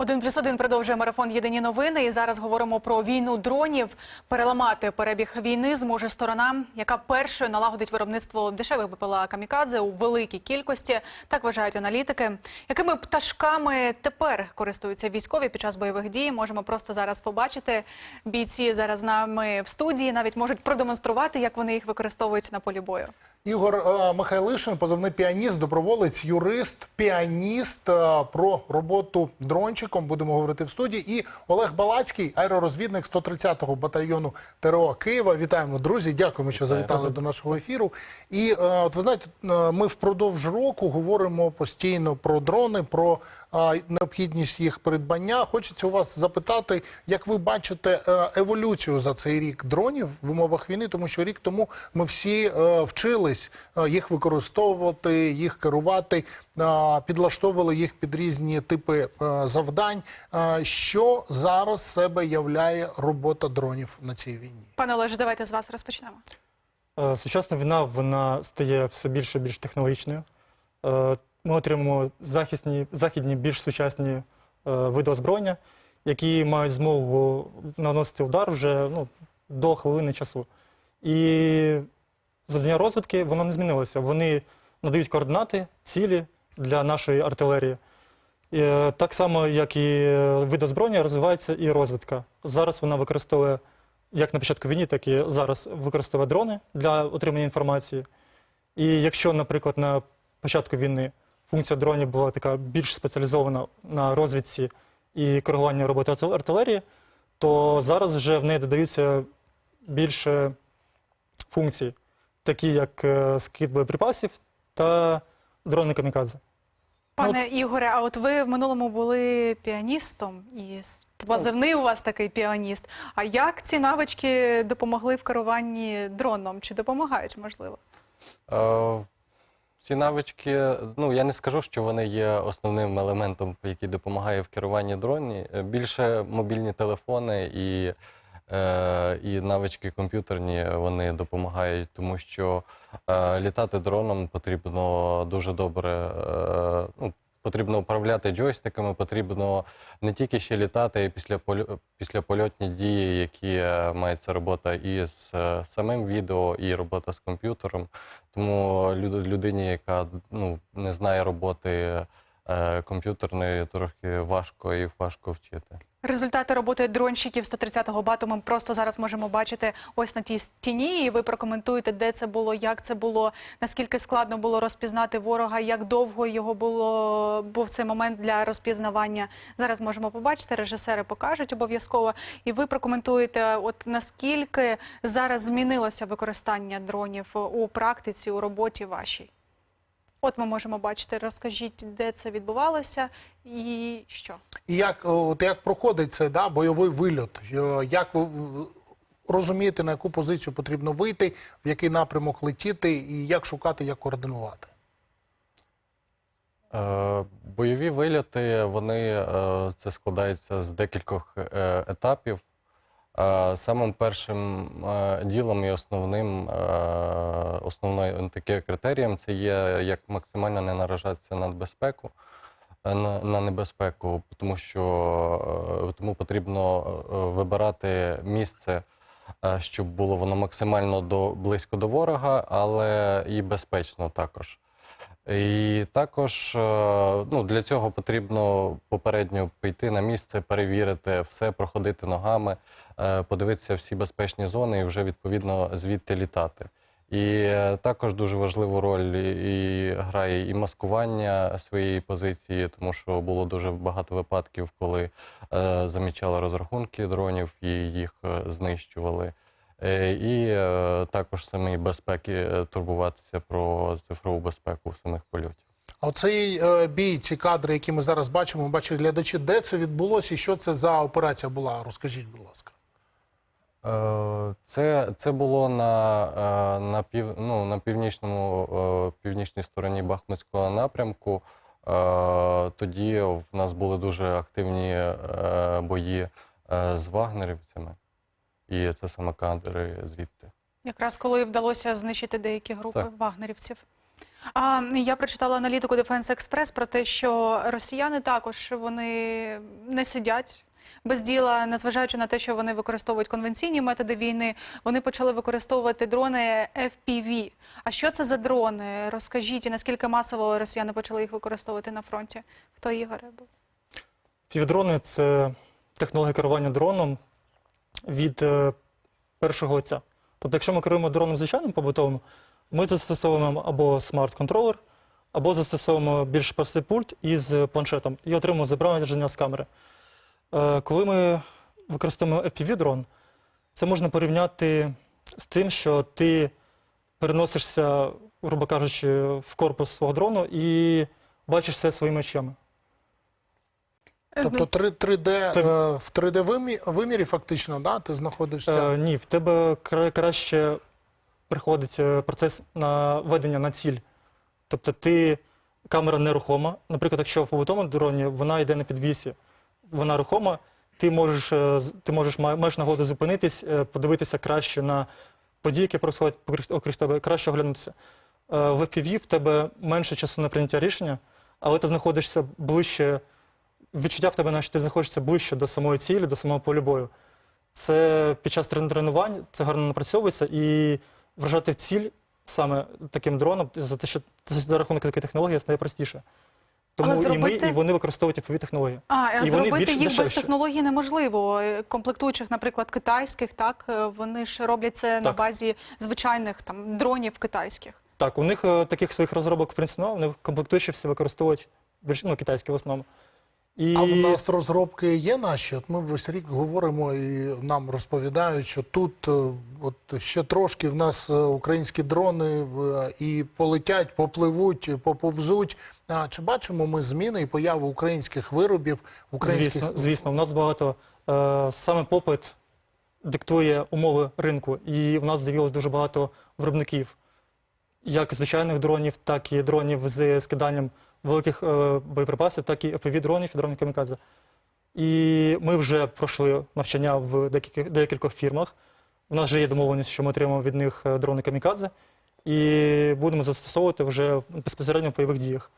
Один плюс один продовжує марафон Єдині новини. І зараз говоримо про війну дронів. Переламати перебіг війни зможе сторона, яка першою налагодить виробництво дешевих БПЛА камікадзе у великій кількості. Так вважають аналітики. Якими пташками тепер користуються військові під час бойових дій? Можемо просто зараз побачити. Бійці зараз з нами в студії навіть можуть продемонструвати, як вони їх використовують на полі бою. Ігор е, Михайлишин, позивний піаніст, доброволець, юрист, піаніст е, про роботу дрончиком. Будемо говорити в студії. І Олег Балацький, аеророзвідник 130-го батальйону ТРО Києва. Вітаємо, друзі. Дякуємо, що завітали до нашого ефіру. І е, от ви знаєте, ми впродовж року говоримо постійно про дрони, про необхідність їх придбання. Хочеться у вас запитати, як ви бачите еволюцію за цей рік дронів в умовах війни, тому що рік тому ми всі е, вчились е, їх використовувати, їх керувати, е, підлаштовували їх під різні типи е, завдань. Що зараз себе являє робота дронів на цій війні? Пане Олеже, давайте з вас розпочнемо. Сучасна війна вона стає все більше і більш технологічною. Ми отримуємо захисні, західні, більш сучасні види озброєння, які мають змогу наносити удар вже ну, до хвилини часу. І завдання розвідки воно не змінилося. Вони надають координати, цілі для нашої артилерії. І, е, так само, як і е, вид озброєння, розвивається і розвідка. Зараз вона використовує як на початку війни, так і зараз використовує дрони для отримання інформації. І якщо, наприклад, на початку війни функція дронів була така більш спеціалізована на розвідці і коригуванні роботи артилерії, то зараз вже в неї додаються більше функцій, такі як е, скид боєприпасів та дрони камікадзе. Пане Ігоре, а от ви в минулому були піаністом і позивний у вас такий піаніст. А як ці навички допомогли в керуванні дроном? Чи допомагають, можливо? Е, Ці навички, ну я не скажу, що вони є основним елементом, який допомагає в керуванні дроні. Е, Більше мобільні телефони і, і навички комп'ютерні вони допомагають, тому що е, літати дроном потрібно дуже добре. Е, ну, Потрібно управляти джойстиками, потрібно не тільки ще літати, й після польотні дії, які е, мається робота і з е, самим відео, і робота з комп'ютером. Тому люд- людині, яка ну, не знає роботи е, комп'ютерної, трохи важко і важко вчити. Результати роботи дронщиків 130-го бату ми просто зараз можемо бачити ось на тій стіні. І ви прокоментуєте, де це було, як це було, наскільки складно було розпізнати ворога, як довго його було був цей момент для розпізнавання. Зараз можемо побачити, режисери покажуть обов'язково. І ви прокоментуєте, от наскільки зараз змінилося використання дронів у практиці, у роботі вашій. От ми можемо бачити, розкажіть, де це відбувалося і що. І як, от як проходить цей да, бойовий вильот? Е, Як ви розумієте, на яку позицію потрібно вийти, в який напрямок летіти, і як шукати, як координувати? Е, Бойові вильоти, вони е, це складається з декількох е, етапів. Самим першим ділом і основним основною таким критерієм це є як максимально не наражатися на безпеку. е, На, небезпеку, тому що е, тому потрібно е, вибирати місце, щоб було воно максимально до, близько до ворога, але і безпечно також. І також е, ну, для цього потрібно попередньо піти на місце, перевірити все, проходити ногами, е, подивитися всі безпечні зони і вже відповідно звідти літати. І е, також дуже важливу роль і грає і маскування своєї позиції, тому що було дуже багато випадків, коли е, замічали розрахунки дронів і їх знищували. Е, І е, також самі безпеки е, турбуватися про цифрову безпеку самих польотів. А оцей е, бій, ці кадри, які ми зараз бачимо, бачать глядачі, де це відбулося і що це за операція була? Розкажіть, будь ласка. Е, Це, це було на, на, пів, ну, на північному, північній стороні Бахмутського напрямку. Е, Тоді в нас були дуже активні бої з вагнерівцями, і це саме кадри звідти. Якраз коли вдалося знищити деякі групи Так. вагнерівців. А я прочитала аналітику Defense Express про те, що росіяни також вони не сидять. Без діла, незважаючи на те, що вони використовують конвенційні методи війни, вони почали використовувати дрони FPV. А що це за дрони? Розкажіть, і наскільки масово росіяни почали їх використовувати на фронті? Хто Ігоре був? Півдрони це технологія керування дроном від е, першого лиця. Тобто, якщо ми керуємо дроном звичайним побутовим, ми застосовуємо або смарт-контролер, або застосовуємо більш простий пульт із планшетом і отримуємо зображення з камери. Е, Коли ми використовуємо FPV-дрон, це можна порівняти з тим, що ти переносишся, грубо кажучи, в корпус свого дрону і бачиш все своїми очима. Тобто 3, 3D, Це- е, в 3D вимі- вимірі фактично, да, ти знаходишся. Е, ні, в тебе кра- краще приходить е, процес наведення на ціль. Тобто ти камера нерухома. Наприклад, якщо в побутовому дроні вона йде на підвісі, вона рухома, ти можеш, е, з- ти можеш ма- маєш нагоду зупинитись, е, подивитися краще на події, які происходять покрізь- окрім тебе, краще оглянутися. Е, В FPV в тебе менше часу на прийняття рішення, але ти знаходишся ближче. Відчуття в тебе, наче ти знаходишся ближче до самої цілі, до самого полю бою. Це під час тренувань це гарно напрацьовується і вражати в ціль саме таким дроном за те, що за рахунок такої технології стає простіше. Тому Але і ми, і вони використовують fpv технології. А, а І зробити більш їх без технологій неможливо. Е, Комплектуючих, наприклад, китайських, так е, вони ж роблять це на базі звичайних там дронів китайських. Так, у них е, таких своїх розробок в принципі, вони комплектуючі всі використовують більш ну, китайські в основному. І А в нас розробки є наші. От ми весь рік говоримо і нам розповідають, що тут е, от ще трошки в нас е, українські дрони е, і полетять, попливуть, поповзуть. А чи бачимо ми зміни і появу українських виробів, українських Звісно, звісно, у нас багато е, саме попит диктує умови ринку, і в нас з'явилось дуже багато виробників, як звичайних дронів, так і дронів з скиданням великих е, боєприпасів, так і fpv дронів і камікадзе. І ми вже пройшли навчання в декількох, фірмах. У нас вже є домовленість, що ми отримаємо від них е, дрони камікадзе, і будемо застосовувати вже безпосередньо в бойових діях.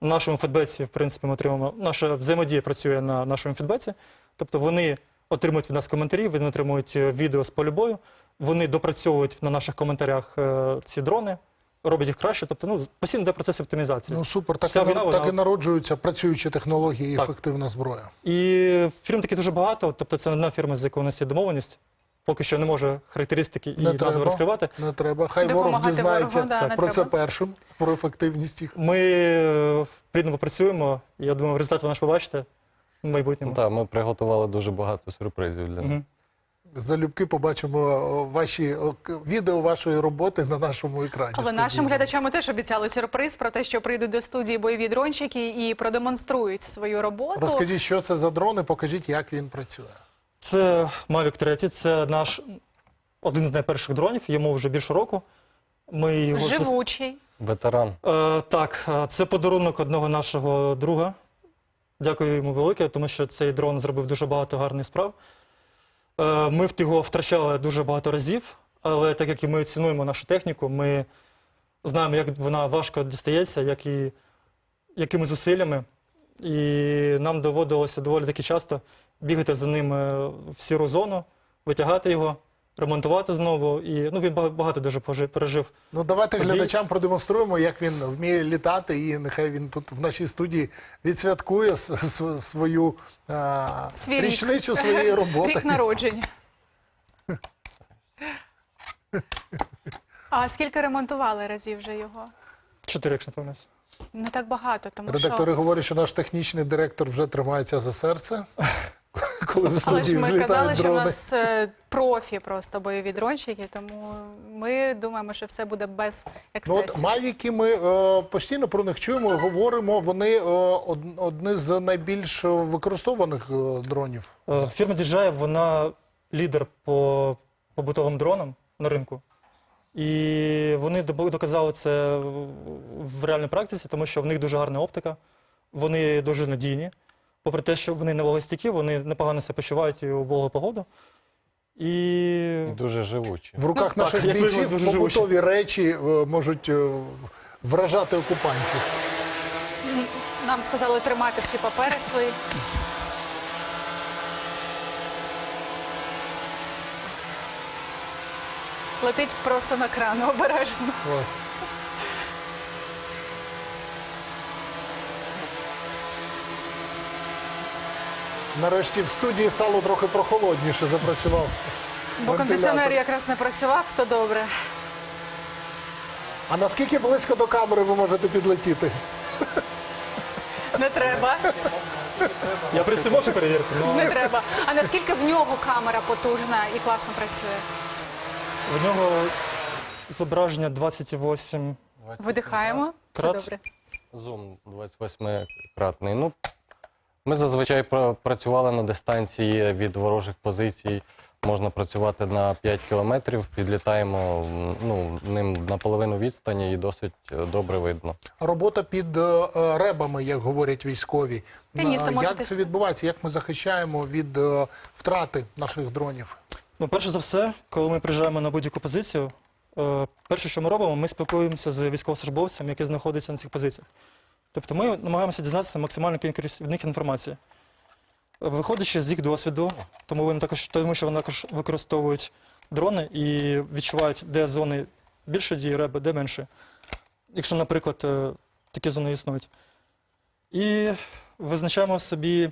На нашому фідбеці, в принципі, ми отримуємо. Наша взаємодія працює на нашому фідбеці. Тобто вони отримують від нас коментарі, вони отримують е, відео з полю бою, вони допрацьовують на наших коментарях ці дрони, роблять їх краще. Тобто, ну, постійно йде процес оптимізації. Ну супер, так, Вся і, війна, вона- так і народжуються працюючі технології і Так. ефективна зброя. І фірм таки дуже багато. Тобто, це не одна фірма, з якою у нас є домовленість. Поки що не може характеристики і Не назви треба. розкривати. Не треба. Хай ворог Допомагати дізнається ворогу, да, не про це треба. першим, про ефективність їх. Ми е, плідно попрацюємо. і Я думаю, результат ви наш побачите в майбутньому. Ну, так, ми приготували дуже багато сюрпризів для них. Мгм. Залюбки побачимо ваші відео вашої роботи на нашому екрані. Але нашим глядачам ми теж обіцяли сюрприз про те, що прийдуть до студії бойові дрончики і продемонструють свою роботу. Розкажіть, що це за дрони, покажіть, як він працює. Це Mavic 3, це наш один з найперших дронів, йому вже більше року. Ми його Живучий. Ветеран. Е, так, е, це подарунок одного нашого друга. Дякую йому велике, тому що цей дрон зробив дуже багато гарних справ. Е, ми його втрачали дуже багато разів, але так як і ми цінуємо нашу техніку, ми знаємо, як вона важко дістається, як і, якими зусиллями. І нам доводилося доволі таки часто бігати за ним е, в сіру зону, витягати його, ремонтувати знову. І ну, він багато дуже пожи- пережив Ну давайте Тоді- глядачам продемонструємо, як він вміє літати, і нехай він тут в нашій студії відсвяткує свою а, Свій рік. річницю своєї роботи. Рік народження. А скільки ремонтували разів вже його? чотири, якщо не помиляюсь. Не так багато, тому Редактори що говорять, що наш технічний директор вже тримається за серце, коли в але ж ми злітають казали, що в дрони. нас е, профі просто бойові дрончики, тому ми думаємо, що все буде без Ну, от ексцесів. Мавіки ми е, постійно про них чуємо, говоримо. Вони е, од- одні з найбільш використованих е, дронів. Е, Фірма DJI, вона лідер по побутовим дронам на ринку. І вони доб- доказали це в реальній практиці, тому що в них дуже гарна оптика, вони дуже надійні. Попри те, що вони не вологостійкі, вони непогано себе почувають і у вологу погоду. І І дуже живучі. В руках Ну, наших так, як бійців дуже побутові речі е, можуть е, вражати окупантів. Нам сказали тримати всі папери свої. Летить просто на кран, обережно. Клас. Нарешті в студії стало трохи прохолодніше, запрацював. Бо вентилятор. кондиціонер якраз не працював, то добре. А наскільки близько до камери ви можете підлетіти? Не треба, Я принципі можу перевірити, але не треба. А наскільки в нього камера потужна і класно працює? в нього зображення 28 Видихаємо. Це Крат. добре. Зум 28-кратний. Ну, ми зазвичай працювали на дистанції від ворожих позицій. Можна працювати на 5 кілометрів, підлітаємо ну, ним на половину відстані і досить е, добре видно. Робота під е, е, ребами, як говорять військові. Піаністи Е, можете- Як це відбувається? Як ми захищаємо від е, втрати наших дронів? Ну, перше за все, коли ми приїжджаємо на будь-яку позицію, е, перше, що ми робимо, ми спілкуємося з військовослужбовцем, який знаходиться на цих позиціях. Тобто ми намагаємося дізнатися максимальну кількість від них інформації. Виходячи з їх досвіду, тому, вони також, тому що вони також використовують дрони і відчувають, де зони більше дії реби, де менше. Якщо, наприклад, е, такі зони існують. І визначаємо собі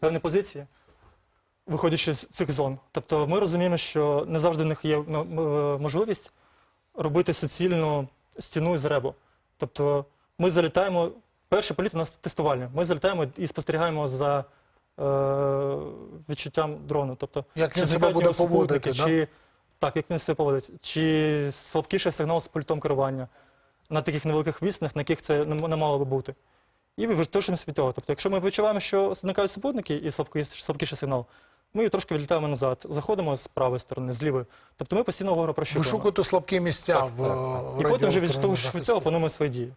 певні позиції виходячи з цих зон. Тобто ми розуміємо, що не завжди в них є ну, е, можливість робити суцільну стіну з ребу. Тобто ми залітаємо, перший політ у нас тестувальний. Ми залітаємо і спостерігаємо за е, відчуттям дрону. Тобто, Як він себе буде поводити? да? чи так, як він себе поводить, чи слабкіший сигнал з пультом керування на таких невеликих відстанях, на яких це не, не мало би бути. І виточуємося від того. Тобто, якщо ми відчуваємо, що зникають супутники і слабкий, слабкіший сигнал, ми трошки відлітаємо назад, заходимо з правої сторони, з лівої. Тобто ми постійно ворога прощупуємо. Вишукувати слабкі місця Так, в е, І потім вже від того, від цього плануємо свої дії.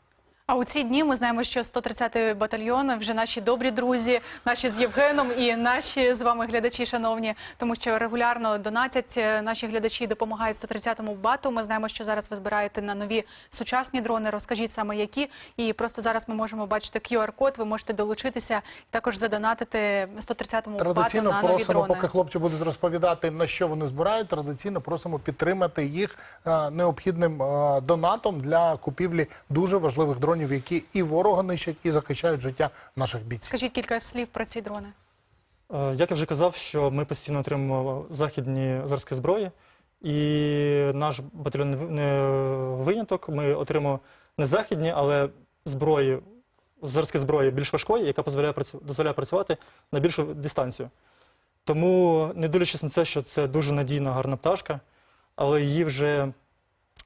А у ці дні ми знаємо, що 130-й батальйон вже наші добрі друзі, наші з Євгеном і наші з вами глядачі, шановні, тому що регулярно донатять е, наші глядачі, допомагають 130-му бату. Ми знаємо, що зараз ви збираєте на нові сучасні дрони. Розкажіть саме які. І просто зараз ми можемо бачити QR-код. Ви можете долучитися і також задонатити 130-му бату Традиційно на нові просимо, дрони. поки хлопці будуть розповідати, на що вони збирають. Традиційно просимо підтримати їх е, необхідним е, донатом для купівлі дуже важливих дронів, які і ворога нищать, і захищають життя наших бійців. Скажіть кілька слів про ці дрони. Е, Як я вже казав, що ми постійно отримуємо західні зразки зброї, і наш батальйон не виняток. Ми отримуємо не західні, але зброї, зразки зброї більш важкої, яка дозволяє працювати на більшу дистанцію. Тому, не дивлячись на це, що це дуже надійна, гарна пташка, але її вже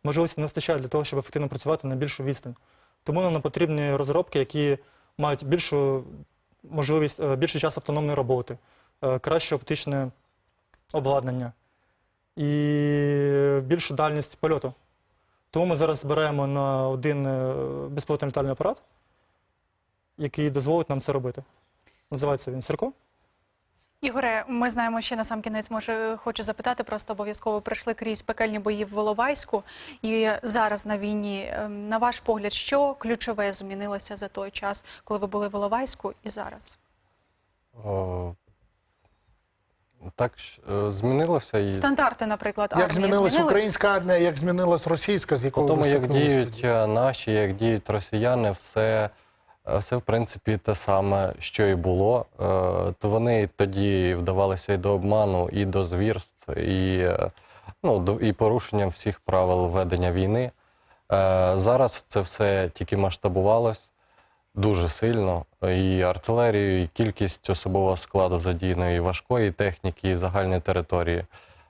можливості не вистачає для того, щоб ефективно працювати на більшу відстань. Тому нам потрібні розробки, які мають більшу можливість, е, більший час автономної роботи, е, краще оптичне обладнання і більшу дальність польоту. Тому ми зараз збираємо на один е, безпілотний літальний апарат, який дозволить нам це робити. Називається він Сірко. Ігоре, ми знаємо ще на сам кінець. Може, хочу запитати, просто обов'язково пройшли крізь пекельні бої в Воловайську. І зараз на війні, ем, на ваш погляд, що ключове змінилося за той час, коли ви були в Воловайську, і зараз? О, так е, змінилося і Стандарти, наприклад, Як армії змінилась змінились? українська армія, як змінилась російська, з якого тому, як діють е, наші, як діють росіяни, все, все в принципі те саме, що і було. Е, То вони тоді вдавалися і до обману, і до звірств, і, е, ну, і порушенням всіх правил ведення війни. Е, Зараз це все тільки масштабувалось дуже сильно. І артилерію, і кількість особового складу задіяної важкої техніки і загальної території.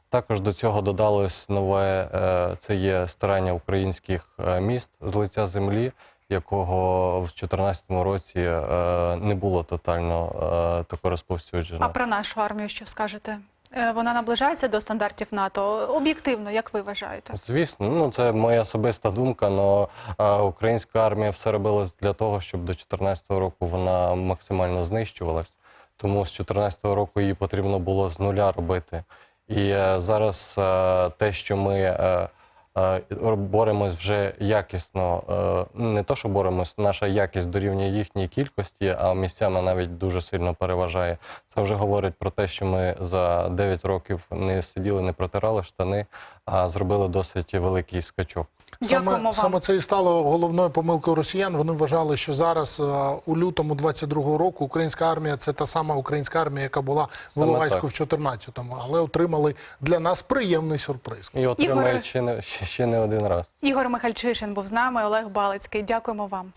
Також до цього додалось нове е, це є старання українських е, міст з лиця землі, якого в 2014 році е, не було тотально е, тако розповсюджено. А про нашу армію що скажете? Е, Вона наближається до стандартів НАТО. Об'єктивно, як ви вважаєте? Звісно, ну це моя особиста думка, але українська армія все робила для того, щоб до 2014 року вона максимально знищувалась. Тому з 2014 року її потрібно було з нуля робити. І е, зараз те, що ми боремось вже якісно. Е, Не то, що боремось, наша якість дорівнює їхній кількості, а місцями навіть дуже сильно переважає. Це вже говорить про те, що ми за 9 років не сиділи, не протирали штани, а зробили досить великий скачок. Дякуємо Саме, вам. саме це і стало головною помилкою росіян. Вони вважали, що зараз е, у лютому 22-го року українська армія це та сама українська армія, яка була в Саме Іловайську в 14-му, але отримали для нас приємний сюрприз. І отримають ще не, ще ще не один раз. Ігор Михальчишин був з нами, Олег Балицький. Дякуємо вам.